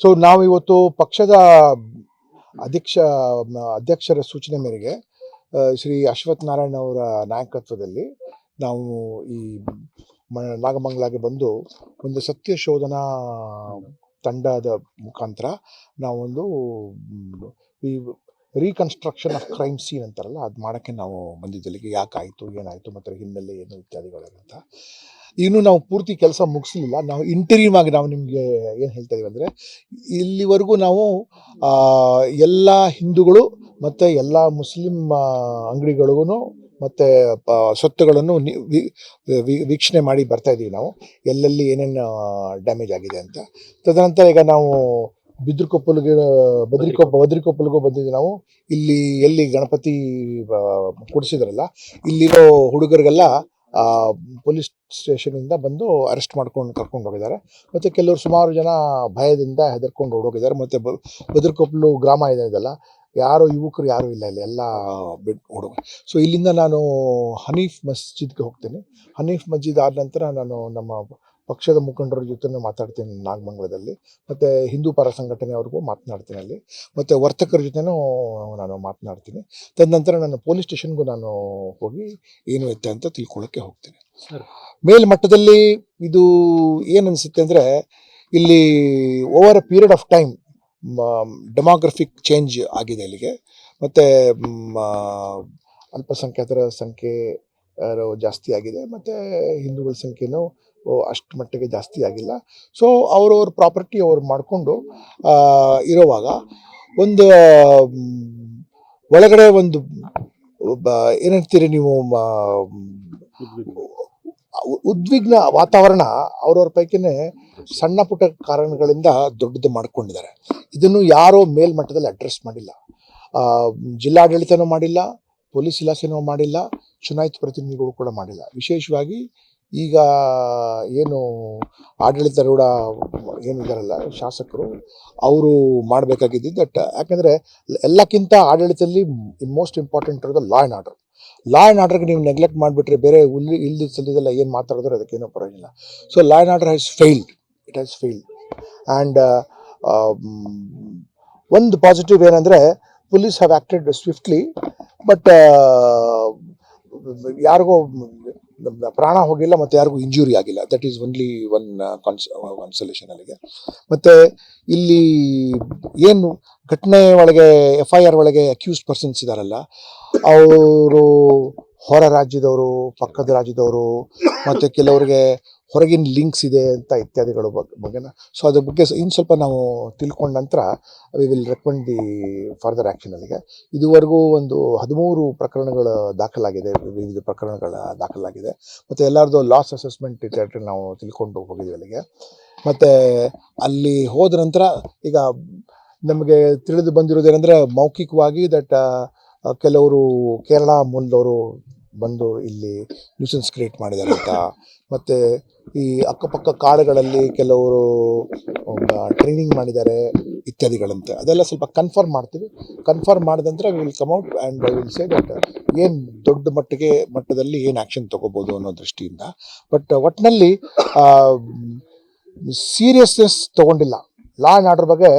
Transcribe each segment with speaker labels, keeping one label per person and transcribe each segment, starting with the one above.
Speaker 1: So ನಾವು ಇವತ್ತು ಪಕ್ಷದ ಅಧ್ಯಕ್ಷ, ಅಧ್ಯಕ್ಷರ ಸೂಚನೆ ಮೇರೆಗೆ ಶ್ರೀ ಅಶ್ವಥ್ ನಾರಾಯಣ್ ಅವರ ನಾಯಕತ್ವದಲ್ಲಿ ನಾವು ಈ ನಾಗಮಂಗಲಗೆ ಬಂದು ಒಂದು ಸತ್ಯ ಶೋಧನಾ ತಂಡದ ಮುಖಾಂತರ ನಾವೊಂದು, ಈ ರೀಕನ್ಸ್ಟ್ರಕ್ಷನ್ ಆಫ್ ಕ್ರೈಮ್ ಸೀನ್ ಅಂತಾರಲ್ಲ, ಅದು ಮಾಡೋಕ್ಕೆ ನಾವು ಬಂದಿದ್ದಲ್ಲಿಗೆ ಯಾಕಾಯಿತು, ಏನಾಯಿತು, ಮತ್ತು ಹಿನ್ನೆಲೆ ಏನು ಇತ್ಯಾದಿಗಳಂತ ಇನ್ನೂ ನಾವು ಪೂರ್ತಿ ಕೆಲಸ ಮುಗಿಸಲಿಲ್ಲ. ನಾವು ಇಂಟೀರಿಯಮ್ ಆಗಿ ನಾವು ನಿಮಗೆ ಏನು ಹೇಳ್ತಾ ಇದೀವಿ ಅಂದರೆ, ಇಲ್ಲಿವರೆಗೂ ನಾವು ಎಲ್ಲ ಹಿಂದೂಗಳು ಮತ್ತು ಎಲ್ಲ ಮುಸ್ಲಿಂ ಅಂಗಡಿಗಳಿಗೂ ಮತ್ತು ಸ್ವತ್ತುಗಳನ್ನು ವೀಕ್ಷಣೆ ಮಾಡಿ ಬರ್ತಾ ಇದ್ದೀವಿ ನಾವು, ಎಲ್ಲೆಲ್ಲಿ ಏನೇನು ಡ್ಯಾಮೇಜ್ ಆಗಿದೆ ಅಂತ. ತದನಂತರ ಈಗ ನಾವು ಬಿದ್ರಕೊಪ್ಪಲಿಗೆ, ಬದ್ರಿಕೊಪ್ಪ, ಬದ್ರಿಕೊಪ್ಪಲ್ಗೂ ಬಂದಿದ್ದೀವಿ ನಾವು. ಇಲ್ಲಿ, ಎಲ್ಲಿ ಗಣಪತಿ ಕೊಡಿಸಿದ್ರಲ್ಲ, ಇಲ್ಲಿರೋ ಹುಡುಗರಿಗೆಲ್ಲ ಪೊಲೀಸ್ ಸ್ಟೇಷನಿಂದ ಬಂದು ಅರೆಸ್ಟ್ ಮಾಡ್ಕೊಂಡು ಕರ್ಕೊಂಡು ಹೋಗಿದ್ದಾರೆ. ಮತ್ತು ಕೆಲವರು ಸುಮಾರು ಜನ ಭಯದಿಂದ ಹೆದರ್ಕೊಂಡು ಓಡೋಗಿದ್ದಾರೆ. ಮತ್ತು ಬದ್ರಕೊಪ್ಪಲು ಗ್ರಾಮ ಇದೆ ಇದೆಲ್ಲ. ಯಾರು, ಯುವಕರು ಯಾರೂ ಇಲ್ಲ ಇಲ್ಲಿ. ಎಲ್ಲ ಬಿಟ್ಟು ಓಡೋ ಸೊ ಇಲ್ಲಿಂದ ನಾನು ಹನೀಫ್ ಮಸ್ಜಿದ್ಗೆ ಹೋಗ್ತೀನಿ. ಹನೀಫ್ ಮಸ್ಜಿದ್ ಆದ ನಂತರ ನಾನು ನಮ್ಮ ಪಕ್ಷದ ಮುಖಂಡರ ಜೊತೆ ಮಾತಾಡ್ತೀನಿ ನಾಗಮಂಗಲದಲ್ಲಿ ಮತ್ತು ಹಿಂದೂ ಪರ ಸಂಘಟನೆಯವ್ರಿಗೂ ಮಾತನಾಡ್ತೀನಿ ಅಲ್ಲಿ ಮತ್ತು ವರ್ತಕರ ಜೊತೆನೂ ನಾನು ಮಾತನಾಡ್ತೀನಿ ತದನಂತರ ನಾನು ಪೊಲೀಸ್ ಸ್ಟೇಷನ್ಗೂ ನಾನು ಹೋಗಿ ಏನು ಐತೆ ಅಂತ ತಿಳ್ಕೊಳ್ಳೋಕ್ಕೆ ಹೋಗ್ತೀನಿ. ಮೇಲ್ಮಟ್ಟದಲ್ಲಿ ಇದು ಏನು ಅನಿಸುತ್ತೆ ಅಂದರೆ ಇಲ್ಲಿ over a period of time demographic change ಆಗಿದೆ ಇಲ್ಲಿಗೆ ಮತ್ತು ಅಲ್ಪಸಂಖ್ಯಾತರ ಸಂಖ್ಯೆ ಜಾಸ್ತಿ ಆಗಿದೆ, ಮತ್ತು ಹಿಂದೂಗಳ ಸಂಖ್ಯೆನೂ ಅಷ್ಟು ಮಟ್ಟಿಗೆ ಜಾಸ್ತಿ ಆಗಿಲ್ಲ. ಸೊ ಅವ್ರವ್ರ ಪ್ರಾಪರ್ಟಿ ಅವ್ರು ಮಾಡಿಕೊಂಡು ಇರೋವಾಗ ಒಂದು ಒಳಗಡೆ ಒಂದು ಏನಂತೀರಿ ಏನ್ ನೀವು ಉದ್ವಿಗ್ನ ವಾತಾವರಣ ಅವ್ರವ್ರ ಪೈಕಿನೇ ಸಣ್ಣ ಪುಟ್ಟ ಕಾರಣಗಳಿಂದ ದೊಡ್ಡದು ಮಾಡ್ಕೊಂಡಿದ್ದಾರೆ. ಇದನ್ನು ಯಾರೋ ಮೇಲ್ಮಟ್ಟದಲ್ಲಿ ಅಡ್ರೆಸ್ ಮಾಡಿಲ್ಲ. ಜಿಲ್ಲಾಡಳಿತನೂ ಮಾಡಿಲ್ಲ, ಪೊಲೀಸ್ ಇಲಾಖೆನೂ ಮಾಡಿಲ್ಲ ಚುನಾಯಿತ ಪ್ರತಿನಿಧಿಗಳು ಕೂಡ ಮಾಡಿಲ್ಲ. ವಿಶೇಷವಾಗಿ ಈಗ ಏನು ಆಡಳಿತಾರೂಢ ಏನಿದಾರಲ್ಲ ಶಾಸಕರು ಅವರು ಮಾಡಬೇಕಾಗಿದ್ದು ದಟ್ ಯಾಕೆಂದರೆ ಎಲ್ಲಕ್ಕಿಂತ ಆಡಳಿತದಲ್ಲಿ ಮೋಸ್ಟ್ ಇಂಪಾರ್ಟೆಂಟ್ ಇರೋದು law and order law and ಆರ್ಡರ್ಗೆ ನೀವು ನೆಗ್ಲೆಕ್ಟ್ ಮಾಡಿಬಿಟ್ರೆ ಬೇರೆ ಉಲ್ಲಿ ಇಲ್ದಿ ಸಲ್ಲದೆಲ್ಲ ಏನು ಮಾತಾಡಿದ್ರೆ ಅದಕ್ಕೇನೋ ಪರವಾಗಿಲ್ಲ so law and order has failed it has failed and ಒಂದು ಪಾಸಿಟಿವ್ ಏನಂದರೆ police have acted swiftly but ಯಾರಿಗೂ ಪ್ರಾಣ ಹೋಗಿಲ್ಲ ಮತ್ತು ಯಾರಿಗೂ ಇಂಜುರಿ ಆಗಿಲ್ಲ. That is only one cons consolation ಅಲ್ಲಿಗೆ. ಮತ್ತು ಇಲ್ಲಿ ಏನು ಘಟನೆ ಒಳಗೆ ಎಫ್ ಐ ಆರ್ ಒಳಗೆ ಅಕ್ಯೂಸ್ಡ್ ಪರ್ಸನ್ಸ್ ಇದ್ದಾರಲ್ಲ ಅವರು ಹೊರ ರಾಜ್ಯದವರು, ಪಕ್ಕದ ರಾಜ್ಯದವರು, ಮತ್ತು ಕೆಲವರಿಗೆ ಹೊರಗಿನ ಲಿಂಕ್ಸ್ ಇದೆ ಅಂತ ಇತ್ಯಾದಿಗಳ ಬಗ್ಗೆ ಬಗ್ಗೆನ. ಸೊ ಅದ್ರ ಬಗ್ಗೆ ಇನ್ನು ಸ್ವಲ್ಪ ನಾವು ತಿಳ್ಕೊಂಡ ನಂತರ we will recommend the further action ಅಲ್ಲಿಗೆ. ಇದುವರೆಗೂ ಒಂದು ಹದಿಮೂರು ಪ್ರಕರಣಗಳು ದಾಖಲಾಗಿದೆ, ವಿವಿಧ ಪ್ರಕರಣಗಳ ದಾಖಲಾಗಿದೆ. ಮತ್ತು ಎಲ್ಲರದು ಲಾಸ್ ಅಸೆಸ್ಮೆಂಟ್ ಇತ್ಯಾದಿ ನಾವು ತಿಳ್ಕೊಂಡು ಹೋಗಿದ್ದೀವಿ ಅಲ್ಲಿಗೆ. ಮತ್ತು ಅಲ್ಲಿ ಹೋದ ನಂತರ ಈಗ ನಮಗೆ ತಿಳಿದು ಬಂದಿರೋದೇನೆಂದರೆ ಮೌಖಿಕವಾಗಿ ದಟ್ ಕೆಲವರು ಕೇರಳ ಮೂಲದವರು ಬಂದು ಇಲ್ಲಿ ನ್ಯೂಸನ್ಸ್ ಕ್ರಿಯೇಟ್ ಮಾಡಿದ್ದಾರೆ ಅಂತ. ಮತ್ತು ಈ ಅಕ್ಕಪಕ್ಕ ಕಾಡುಗಳಲ್ಲಿ ಕೆಲವರು ಟ್ರೈನಿಂಗ್ ಮಾಡಿದ್ದಾರೆ ಇತ್ಯಾದಿಗಳಂತೆ. ಅದೆಲ್ಲ ಸ್ವಲ್ಪ ಕನ್ಫರ್ಮ್ ಮಾಡ್ತೀವಿ. ಕನ್ಫರ್ಮ್ ಮಾಡಿದ ನಂತರ will come out and I will say that ಏನು ದೊಡ್ಡ ಮಟ್ಟಿಗೆ, ಮಟ್ಟದಲ್ಲಿ ಏನು ಆ್ಯಕ್ಷನ್ ತೊಗೋಬೋದು ಅನ್ನೋ ದೃಷ್ಟಿಯಿಂದ. ಬಟ್ ಒಟ್ಟಿನಲ್ಲಿ ಸೀರಿಯಸ್ನೆಸ್ ತೊಗೊಂಡಿಲ್ಲ. ಲಾ ಆ್ಯಂಡ್ ಆರ್ಡರ್ ಬಗ್ಗೆ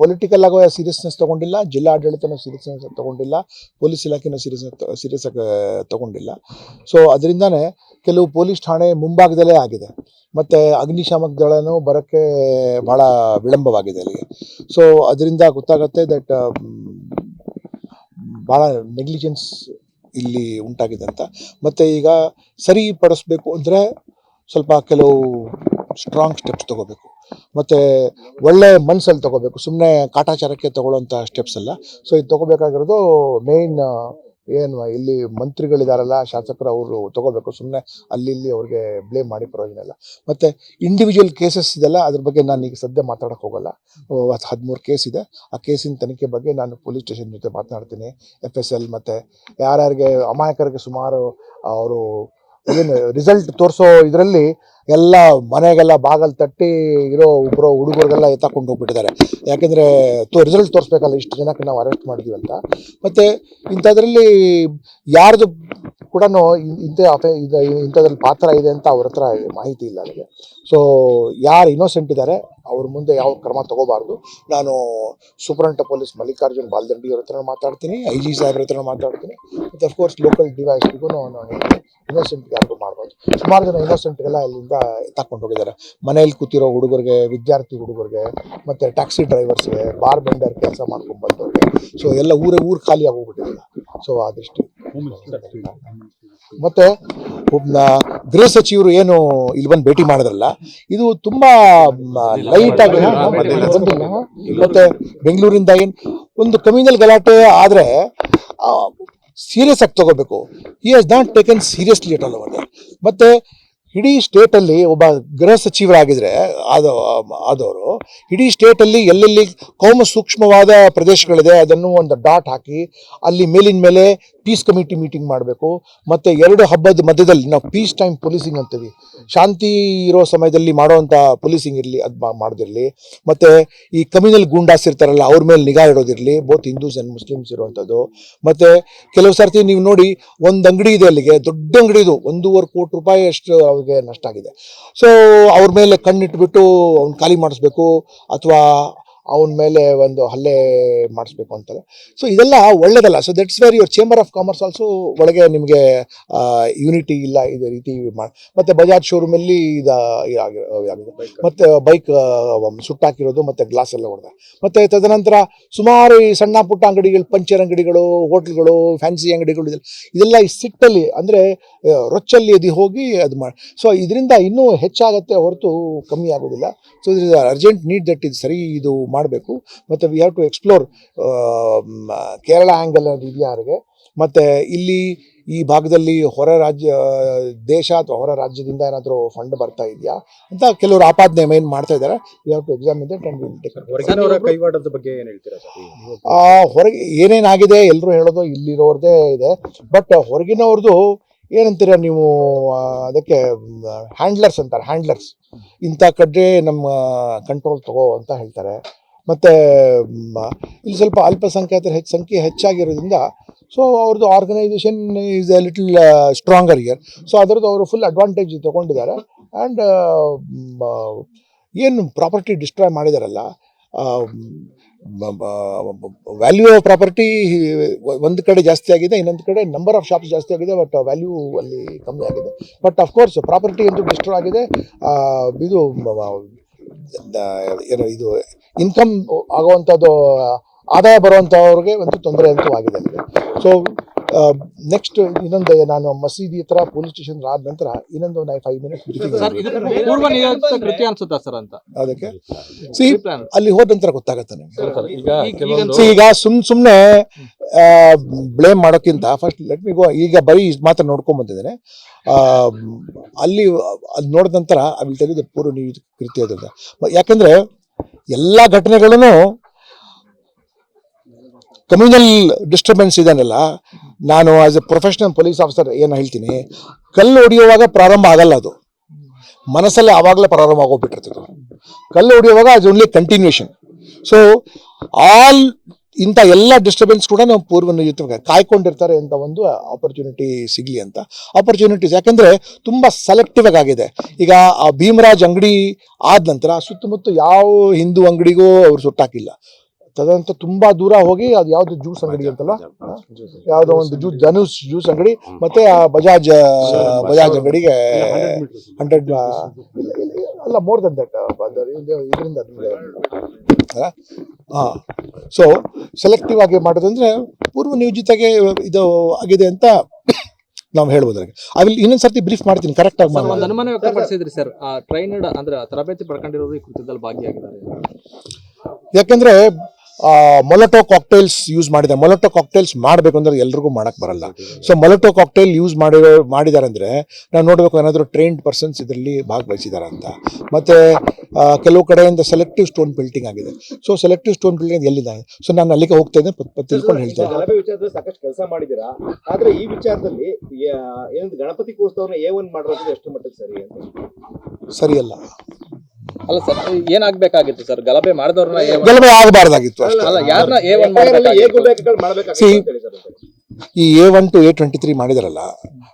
Speaker 1: ಪೊಲಿಟಿಕಲ್ ಆಗುವ ಸೀರಿಯಸ್ನೆಸ್ ತಗೊಂಡಿಲ್ಲ ಜಿಲ್ಲಾ ಆಡಳಿತನೂ ಸೀರಿಯಸ್ನೆಸ್ ತಗೊಂಡಿಲ್ಲ ಪೊಲೀಸ್ ಇಲಾಖೆನೂ ಸೀರಿಯಸ್ ಸೀರಿಯಸ್ ತೊಗೊಂಡಿಲ್ಲ. ಸೊ ಅದರಿಂದನೇ ಕೆಲವು ಪೊಲೀಸ್ ಠಾಣೆ ಮುಂಭಾಗದಲ್ಲೇ ಆಗಿದೆ. ಮತ್ತು ಅಗ್ನಿಶಾಮಕ ದಳನೂ ಬರೋಕ್ಕೆ ಭಾಳ ವಿಳಂಬವಾಗಿದೆ ಅಲ್ಲಿಗೆ. ಸೊ ಅದರಿಂದ ಗೊತ್ತಾಗುತ್ತೆ ದಟ್ ಭಾಳ ನೆಗ್ಲಿಜೆನ್ಸ್ ಇಲ್ಲಿ ಉಂಟಾಗಿದೆ ಅಂತ. ಮತ್ತು ಈಗ ಸರಿಪಡಿಸ್ಬೇಕು ಅಂದರೆ ಸ್ವಲ್ಪ ಕೆಲವು ಸ್ಟ್ರಾಂಗ್ ಸ್ಟೆಪ್ಸ್ ತಗೋಬೇಕು. ಮತ್ತು ಒಳ್ಳೆ ಮನಸ್ಸಲ್ಲಿ ತಗೋಬೇಕು. ಸುಮ್ಮನೆ ಕಾಟಾಚಾರಕ್ಕೆ ತಗೊಳ್ಳೋಂಥ ಸ್ಟೆಪ್ಸ್ ಅಲ್ಲ. ಸೊ ಇದು ತಗೋಬೇಕಾಗಿರೋದು ಮೇಯ್ನ್ ಏನು, ಇಲ್ಲಿ ಮಂತ್ರಿಗಳಿದಾರಲ್ಲ, ಶಾಸಕರು ಅವರು ತಗೋಬೇಕು. ಸುಮ್ಮನೆ ಅಲ್ಲಿ ಇಲ್ಲಿ ಅವ್ರಿಗೆ ಬ್ಲೇಮ್ ಮಾಡಿ ಪ್ರಯೋಜನ ಇಲ್ಲ. ಮತ್ತು ಇಂಡಿವಿಜುವಲ್ ಕೇಸಸ್ ಇದೆಲ್ಲ, ಅದ್ರ ಬಗ್ಗೆ ನಾನು ಈಗ ಸದ್ಯ ಮಾತಾಡೋಕ್ಕೆ ಹೋಗಲ್ಲ. ಹದಿಮೂರು ಕೇಸ್ ಇದೆ. ಆ ಕೇಸಿನ ತನಿಖೆ ಬಗ್ಗೆ ನಾನು ಪೊಲೀಸ್ ಸ್ಟೇಷನ್ ಜೊತೆ ಮಾತನಾಡ್ತೀನಿ. ಎಫ್ ಎಸ್ ಎಲ್ ಮತ್ತು ಯಾರ್ಯಾರಿಗೆ, ಅಮಾಯಕರಿಗೆ ಸುಮಾರು ಅವರು ಏನು ರಿಸಲ್ಟ್ ತೋರಿಸೋ ಇದರಲ್ಲಿ ಎಲ್ಲ ಮನೆಗೆಲ್ಲ ಬಾಗಲ್ ತಟ್ಟಿ ಇರೋ ಒಬ್ಬರು ಹುಡುಗರಿಗೆಲ್ಲ ಎತ್ತಾಕೊಂಡು ಹೋಗ್ಬಿಟ್ಟಿದ್ದಾರೆ. ಯಾಕೆಂದರೆ ತೋ ರಿಸಲ್ಟ್ ತೋರಿಸ್ಬೇಕಲ್ಲ, ಇಷ್ಟು ಜನಕ್ಕೆ ನಾವು ಅರೆಸ್ಟ್ ಮಾಡಿದ್ವಿ ಅಂತ. ಮತ್ತು ಇಂಥದ್ರಲ್ಲಿ ಯಾರ್ದು ಕೂಡ ಇಂಥ ಇಂಥದ್ರಲ್ಲಿ ಪಾತ್ರ ಇದೆ ಅಂತ ಅವ್ರ ಹತ್ರ ಮಾಹಿತಿ ಇಲ್ಲ ನನಗೆ. ಸೊ ಯಾರು ಇನ್ನೋಸೆಂಟ್ ಇದ್ದಾರೆ ಅವ್ರ ಮುಂದೆ ಯಾವ ಕ್ರಮ ತಗೋಬಾರ್ದು. ನಾನು ಸೂಪರಂಟ ಪೊಲೀಸ್ ಮಲ್ಲಿಕಾರ್ಜುನ್ ಬಾಲ್ದಂಡಿ ಅವ್ರ ಹತ್ರ ಮಾತಾಡ್ತೀನಿ ಐ ಜಿ ಸಾಹೇಬ್ರ ಹತ್ರ ಮಾತಾಡ್ತೀನಿ. ಮತ್ತು ಅಫ್ಕೋರ್ಸ್ ಲೋಕಲ್ ಡಿವೈಸ್ಗೂ ನಾನು ಇನ್ನೋಸೆಂಟ್ ಯಾರಿಗೂ ಮಾಡ್ಬೋದು ಸುಮಾರು ಜನ ಇನ್ನೋಸೆಂಟ್ಗೆಲ್ಲ ಇಲ್ಲಿಂದ ತಕೊಂಡು ಹೋಗಿದ್ದಾರೆ ಮನೇಲಿ ಕೂತಿರೋ ಹುಡುಗರಿಗೆ, ವಿದ್ಯಾರ್ಥಿ ಹುಡುಗರಿಗೆ, ಮತ್ತು ಟ್ಯಾಕ್ಸಿ ಡ್ರೈವರ್ಸ್ಗೆ ಬಾರ್ ಬೆಂಡರ್ ಕೆಲಸ ಮಾಡ್ಕೊಂಡು ಬಂದವ್ರಿಗೆ. ಸೊ ಎಲ್ಲ ಊರೇ ಊರು ಖಾಲಿ ಆಗೋಗ್ಬಿಟ್ಟಿದೆ ಸೊ ಆ ದೃಷ್ಟಿ. ಮತ್ತೆ ಗೃಹ ಸಚಿವರು ಏನು ಇಲ್ಲಿ ಬಂದು ಭೇಟಿ ಮಾಡಿದ್ರಲ್ಲ ಇದು ತುಂಬಾ ಲೈಟ್ ಆಗಿ ಮತ್ತೆ ಬೆಂಗಳೂರಿಂದ ಏನ್ ಒಂದು ಕಮ್ಯುನಲ್ ಗಲಾಟೆ ಆದ್ರೆ ಸೀರಿಯಸ್ ಆಗಿ ತಗೋಬೇಕು. ಈ has not taken seriously at all over ಮತ್ತೆ ಇಡೀ ಸ್ಟೇಟಲ್ಲಿ ಒಬ್ಬ ಗೃಹ ಸಚಿವರಾಗಿದ್ರೆ ಅದು ಆದವರು ಇಡೀ ಸ್ಟೇಟಲ್ಲಿ ಎಲ್ಲೆಲ್ಲಿ ಕೌಮ ಸೂಕ್ಷ್ಮವಾದ ಪ್ರದೇಶಗಳಿದೆ ಅದನ್ನು ಒಂದು ಡಾಟ್ ಹಾಕಿ ಅಲ್ಲಿ ಮೇಲಿನ ಮೇಲೆ ಪೀಸ್ ಕಮಿಟಿ ಮೀಟಿಂಗ್ ಮಾಡಬೇಕು. ಮತ್ತು ಎರಡು ಹಬ್ಬದ ಮಧ್ಯದಲ್ಲಿ ನಾವು ಪೀಸ್ ಟೈಮ್ ಪೊಲೀಸಿಂಗ್ ಅಂತೀವಿ. ಶಾಂತಿ ಇರೋ ಸಮಯದಲ್ಲಿ ಮಾಡೋವಂಥ ಪೊಲೀಸಿಂಗ್ ಇರಲಿ, ಅದು ಮಾಡದಿರಲಿ. ಮತ್ತು ಈ ಕಮ್ಯುನಲ್ ಗೂಂಡಾಸ್ ಇರ್ತಾರಲ್ಲ, ಅವ್ರ ಮೇಲೆ ನಿಗಾ ಇಡೋದಿರಲಿ ಬೋತ್ ಹಿಂದೂಸ್ ಆ್ಯಂಡ್ ಮುಸ್ಲಿಮ್ಸ್ ಇರುವಂಥದ್ದು. ಮತ್ತು ಕೆಲವು ಸರ್ತಿ ನೀವು ನೋಡಿ ಒಂದು ಅಂಗಡಿ ಇದೆ ಅಲ್ಲಿಗೆ, ದೊಡ್ಡ ಅಂಗಡಿ ಇದು, ಒಂದೂವರೆ ಕೋಟಿ ರೂಪಾಯಿ ಅಷ್ಟು ಅವ್ರಿಗೆ ನಷ್ಟ ಆಗಿದೆ ಸೊ ಅವ್ರ ಮೇಲೆ ಕಣ್ಣಿಟ್ಬಿಟ್ಟು ಅವ್ನು ಖಾಲಿ ಮಾಡಿಸ್ಬೇಕು, ಅಥವಾ ಅವನ ಮೇಲೆ ಒಂದು ಹಲ್ಲೆ ಮಾಡಿಸ್ಬೇಕು ಅಂತಾರೆ. ಸೊ ಇದೆಲ್ಲ ಒಳ್ಳೇದಲ್ಲ. So that's very your chamber of commerce also ಒಳಗೆ ನಿಮಗೆ ಯೂನಿಟಿ ಇಲ್ಲ ಇದೇ ರೀತಿ ಮಾಡಿ ಮತ್ತು ಬಜಾಜ್ ಶೋರೂಮಲ್ಲಿ ಇದಾಗಿದೆ. ಮತ್ತು ಬೈಕ್ ಸುಟ್ಟಾಕಿರೋದು ಮತ್ತು ಗ್ಲಾಸ್ ಎಲ್ಲ ಹೊಡೆದ. ಮತ್ತು ತದನಂತರ ಸುಮಾರು ಈ ಸಣ್ಣ ಪುಟ್ಟ ಅಂಗಡಿಗಳು ಪಂಚರ್ ಅಂಗಡಿಗಳು ಹೋಟ್ಲ್ಗಳು ಫ್ಯಾನ್ಸಿ ಅಂಗಡಿಗಳು ಇದೆಲ್ಲ ಇದೆಲ್ಲ ಈ ಸಿಟ್ಟಲ್ಲಿ ಅಂದರೆ ರೊಚ್ಚಲ್ಲಿ ಅದು ಹೋಗಿ ಅದು ಮಾಡಿ ಸೊ ಇದರಿಂದ ಇನ್ನೂ ಹೆಚ್ಚಾಗುತ್ತೆ ಹೊರತು ಕಮ್ಮಿ ಆಗೋದಿಲ್ಲ. So is urgent need that ಇದು ಸರಿ ಇದು ಮಾಡಬೇಕು. ಮತ್ತು we have to explore Kerala angle ಇದೆಯಾ ಅವ್ರಿಗೆ. ಮತ್ತು ಇಲ್ಲಿ ಈ ಭಾಗದಲ್ಲಿ ಹೊರ ರಾಜ್ಯ ದೇಶ ಅಥವಾ ಹೊರ ರಾಜ್ಯದಿಂದ ಏನಾದರೂ ಫಂಡ್ ಬರ್ತಾ ಇದೆಯಾ? ಅಂತ ಕೆಲವರು ಆಪಾದನೆ ಮೇನ್ ಮಾಡ್ತಾ ಇದ್ದಾರೆ. ವಿ ಹ್ಯಾವ್ ಟು ಎಕ್ಸಾಮ್
Speaker 2: ಇದೆ ಕೈವಾಡದ ಬಗ್ಗೆ ಏನು ಹೇಳ್ತೀರಾ
Speaker 1: ಹೊರಗೆ ಏನೇನಾಗಿದೆ ಎಲ್ಲರೂ ಹೇಳೋದು ಇಲ್ಲಿರೋರ್ದೇ ಇದೆ. ಬಟ್ ಹೊರಗಿನವ್ರದ್ದು ಏನಂತೀರ ನೀವು ಅದಕ್ಕೆ ಹ್ಯಾಂಡ್ಲರ್ಸ್ ಅಂತಾರೆ ಹ್ಯಾಂಡ್ಲರ್ಸ್ ಇಂಥ ಕಡೆ ನಮ್ಮ ಕಂಟ್ರೋಲ್ ತಗೋ ಅಂತ ಹೇಳ್ತಾರೆ. ಮತ್ತು ಇಲ್ಲಿ ಸ್ವಲ್ಪ ಅಲ್ಪಸಂಖ್ಯಾತರ ಹೆಚ್ಚು, ಸಂಖ್ಯೆ ಹೆಚ್ಚಾಗಿರೋದ್ರಿಂದ ಸೊ ಅವ್ರದ್ದು organisation is a little stronger here so ಅದರದ್ದು ಅವರು ಫುಲ್ ಅಡ್ವಾಂಟೇಜ್ ತಗೊಂಡಿದ್ದಾರೆ. ಆ್ಯಂಡ್ ಏನು ಪ್ರಾಪರ್ಟಿ ಡಿಸ್ಟ್ರಾಯ್ ಮಾಡಿದಾರಲ್ಲ ವ್ಯಾಲ್ಯೂ ಆಫ್ ಪ್ರಾಪರ್ಟಿ ಒಂದು ಕಡೆ ಜಾಸ್ತಿ ಆಗಿದೆ, ಇನ್ನೊಂದು ಕಡೆ ನಂಬರ್ ಆಫ್ ಶಾಪ್ಸ್ ಜಾಸ್ತಿ ಆಗಿದೆ ಬಟ್ ವ್ಯಾಲ್ಯೂ ಅಲ್ಲಿ ಕಮ್ಮಿ ಆಗಿದೆ. ಬಟ್ ಅಫ್ಕೋರ್ಸ್ ಪ್ರಾಪರ್ಟಿ ಅಂತೂ ಡಿಸ್ಟ್ರಾಯ್ ಆಗಿದೆ. ಇದು ಇದು ಇನ್ಕಮ್ ಆಗುವಂಥದ್ದು ಆದಾಯ ಬರುವಂಥವ್ರಿಗೆ ಒಂದು ತೊಂದರೆ ಅಂತೂ ಆಗಿದೆ ಸೊ ನೆಕ್ಸ್ಟ್ ಇನ್ನೊಂದು ನಾನು ಮಸೀದಿ ಹತ್ರ ಪೊಲೀಸ್ ಸ್ಟೇಷನ್ ಆದ ನಂತರ ಇನ್ನೊಂದು ಫೈವ್ ಮಿನಿಟ್ಸ್
Speaker 3: ಸರ್ ಇದು ಪೂರ್ವ ನಿಯೋಜಿತ ಕೃತ್ಯ ಅನ್ಸುತ್ತಾ ಸರ್ ಅಂತ?
Speaker 1: ಅದಕ್ಕೆ? ಸಿ ಅಲ್ಲಿ ಹೋದ ನಂತರ ಗೊತ್ತಾಗತ್ತೆ ನಿಮ್ಗೆ
Speaker 2: ಈಗ
Speaker 3: ಈಗ-
Speaker 2: ಕೆಲವೊಂದು
Speaker 1: ಈಗ ಸುಮ್ ಸುಮ್ನೆ ಬ್ಲೇಮ್ ಮಾಡೋಕ್ಕಿಂತ ಫಸ್ಟ್ ಲೆಟ್ ಮಿ ಗೋ ಈಗ ಬರೀ ಇದು ಮಾತ್ರ ನೋಡ್ಕೊಂಡ್ ಬಂದಿದ್ದೇನೆ. ಅಲ್ಲಿ ಅಲ್ಲಿ ಅದು ನೋಡಿದ ನಂತರ ಅಲ್ಲಿ ತೆಗೆದು ಪೂರ್ವ ನೀವು ಕೃತ್ಯ. ಯಾಕಂದ್ರೆ ಎಲ್ಲಾ ಘಟನೆಗಳನ್ನು ಕಮ್ಯುನಲ್ ಡಿಸ್ಟರ್ಬೆನ್ಸ್ ಇದನ್ನೆಲ್ಲ ನಾನು as a professional police officer ಏನು ಹೇಳ್ತೀನಿ, ಕಲ್ಲು ಹೊಡೆಯುವಾಗ ಪ್ರಾರಂಭ ಆಗಲ್ಲ ಅದು. ಮನಸ್ಸಲ್ಲಿ ಆವಾಗಲೇ ಪ್ರಾರಂಭ ಆಗೋಗ್ಬಿಟ್ಟಿರ್ತದೆ ಕಲ್ಲು ಹೊಡೆಯುವಾಗ ಅದು ಓನ್ಲಿ ಕಂಟಿನ್ಯೂಷನ್ ಸೊ ಆಲ್ ಇಂಥ ಎಲ್ಲ ಡಿಸ್ಟರ್ಬೆನ್ಸ್ ಕೂಡ ನಾವು ಪೂರ್ವ ನಿಯೋಜಿತ ಕಾಯ್ಕೊಂಡಿರ್ತಾರೆ ಅಂತ ಒಂದು ಆಪರ್ಚುನಿಟಿ ಸಿಗಲಿ ಅಂತ. ಆಪರ್ಚುನಿಟೀಸ್ ಯಾಕಂದ್ರೆ ತುಂಬ ಸೆಲೆಕ್ಟಿವ್ ಆಗಿದೆ. ಈಗ ಆ ಭೀಮರಾಜ್ ಅಂಗಡಿ ಆದ ನಂತರ ಸುತ್ತಮುತ್ತ ಯಾವ ಹಿಂದೂ ಅಂಗಡಿಗೂ ಅವ್ರು ಸುಟ್ಟಾಕಿಲ್ಲ. ತದನಂತರ ತುಂಬಾ ದೂರ ಹೋಗಿ ಅದು ಯಾವ್ದು ಜ್ಯೂಸ್ ಅಂಗಡಿ ಅಂತಲ್ಲ? ಯಾವ್ದೋ ಒಂದು ಜ್ಯೂಸ್ ಧನುಷ್ ಜ್ಯೂಸ್ ಅಂಗಡಿ. ಮತ್ತೆ ಆ ಬಜಾಜ್ ಬಜಾಜ್ ಅಂಗಡಿಗೆ ಹಂಡ್ರೆಡ್ ಅಲ್ಲ ಮೋರ್ ದನ್ ದಟ್ ಇದರಿಂದ ಹಾಂ? ಸೊ ಸೆಲೆಕ್ಟಿವ್ ಆಗಿ ಮಾಡೋದಂದ್ರೆ ಪೂರ್ವ ನಿಯೋಜಿತಗೆ ಇದು ಆಗಿದೆ ಅಂತ ನಾವು ಹೇಳ್ಬೋದು ಅದಕ್ಕೆ. ಐ ವಿಲ್ ಇನ್ನೊಂದು ಸರ್ತಿ ಬ್ರೀಫ್ ಮಾಡ್ತೀನಿ ಕರೆಕ್ಟ್ ಆಗಿ
Speaker 3: ಸರ್ ಒಂದು ಅನುಮಾನ ವ್ಯಕ್ತಪಡಿಸಿದ್ರಿ ಸರ್. ಟ್ರೈನಡ್ ಅಂದ್ರೆ ತರಬೇತಿ ಪಡ್ಕೊಂಡಿರೋರು ಈ ಕೃತ್ಯದಲ್ಲಿ ಭಾಗಿಯಾಗಿದ್ದಾರೆ.
Speaker 1: ಯಾಕಂದ್ರೆ ಮೊಲಟೋ ಕಾಕ್ಟೈಲ್ಸ್ ಯೂಸ್ ಮಾಡಿದೆ. ಮೊಲಟೋ ಕಾಕ್ಟೈಲ್ಸ್ ಮಾಡಬೇಕು ಅಂದ್ರೆ ಎಲ್ರಿಗೂ ಮಾಡಕ್ ಬರಲ್ಲ. ಸೊ ಮೊಲಟೋ ಕಾಕ್ಟೈಲ್ ಯೂಸ್ ಮಾಡಿರೋ ಮಾಡಿದ್ದಾರೆ ಅಂದರೆ ನಾವು ನೋಡಬೇಕು ಏನಾದರೂ ಟ್ರೈನ್ಡ್ ಪರ್ಸನ್ಸ್ ಇದರಲ್ಲಿ ಭಾಗವಹಿಸಿದ್ದಾರೆ ಅಂತ. ಮತ್ತೆ ಕೆಲವು ಕಡೆಯಿಂದ ಸೆಲೆಕ್ಟಿವ್ ಸ್ಟೋನ್ ಬಿಲ್ಟಿಂಗ್ ಆಗಿದೆ. ಸೊ ಸೆಲೆಕ್ಟಿವ್ ಸ್ಟೋನ್ ಬಿಲ್ಟಿಂಗ್ ಎಲ್ಲಿದೆ? ಸೊ ನಾನು ಅಲ್ಲಿಗೆ ಹೋಗ್ತಾ ಇದ್ದೆ ತಿಳ್ಕೊಂಡು ಹೇಳ್ತಾ ಇದ್ದೆ.
Speaker 2: ಗಲಭೆ ವಿಚಾರದಲ್ಲಿ ಸಾಕಷ್ಟು ಕೆಲಸ ಮಾಡಿದ್ದೀರಾ? ಆದರೆ ಈ ವಿಚಾರದಲ್ಲಿ ಏನಂತ ಗಣಪತಿ ಕೂರಿಸ್ತವ್ರನ್ನ ಎ ಒನ್ ಮಾಡಿರೋದು ಎಷ್ಟು ಮಟ್ಟಿಗೆ ಸರಿ ಅಂತ.
Speaker 1: ಸರಿಯಲ್ಲ.
Speaker 3: ಅಲ್ಲ ಸರ್ ಏನಾಗಬೇಕಾಗಿತ್ತು ಸರ್? ಗಲಭೆ ಮಾಡಿದವ್ರನ್ನ
Speaker 1: ಗಲಭೆ ಆಗಬಾರ್ದಾಗಿತ್ತು ಅಷ್ಟೇ.
Speaker 3: ಅಲ್ಲ
Speaker 1: ಈ A one to A twenty three ಮಾಡಿದಾರಲ್ಲ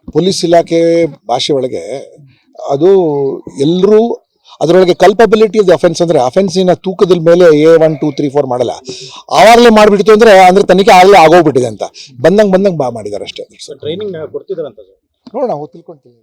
Speaker 1: ಪೊಲೀಸ್ ಇಲಾಖೆ ಭಾಷೆ ಒಳಗೆ ಅದು ಎಲ್ಲರೂ ಅದರೊಳಗೆ ಕಲ್ಪಬಿಲಿಟಿ ಆಫ್ ಅಫೆನ್ಸ್ ಅಂದರೆ ಅಫೆನ್ಸಿನ ತೂಕದ ಮೇಲೆ A one two three four ಮಾಡಲ್ಲ. ಆವಾಗಲೇ ಮಾಡಿಬಿಡ್ತು ಅಂದರೆ ಅಂದರೆ ತನಿಖೆ ಆಗಲೇ ಆಗೋಗ್ಬಿಟ್ಟಿದೆ ಅಂತ. ಬಂದಂಗೆ ಬಂದಂಗೆ ಬಾ ಮಾಡಿದ್ದಾರೆ ಅಷ್ಟೇ
Speaker 4: ಟ್ರೈನಿಂಗ್ ಕೊಡ್ತಿದಾರಂತ
Speaker 1: ನೋಡೋಣ ತಿಳ್ಕೊಂತೀನಿ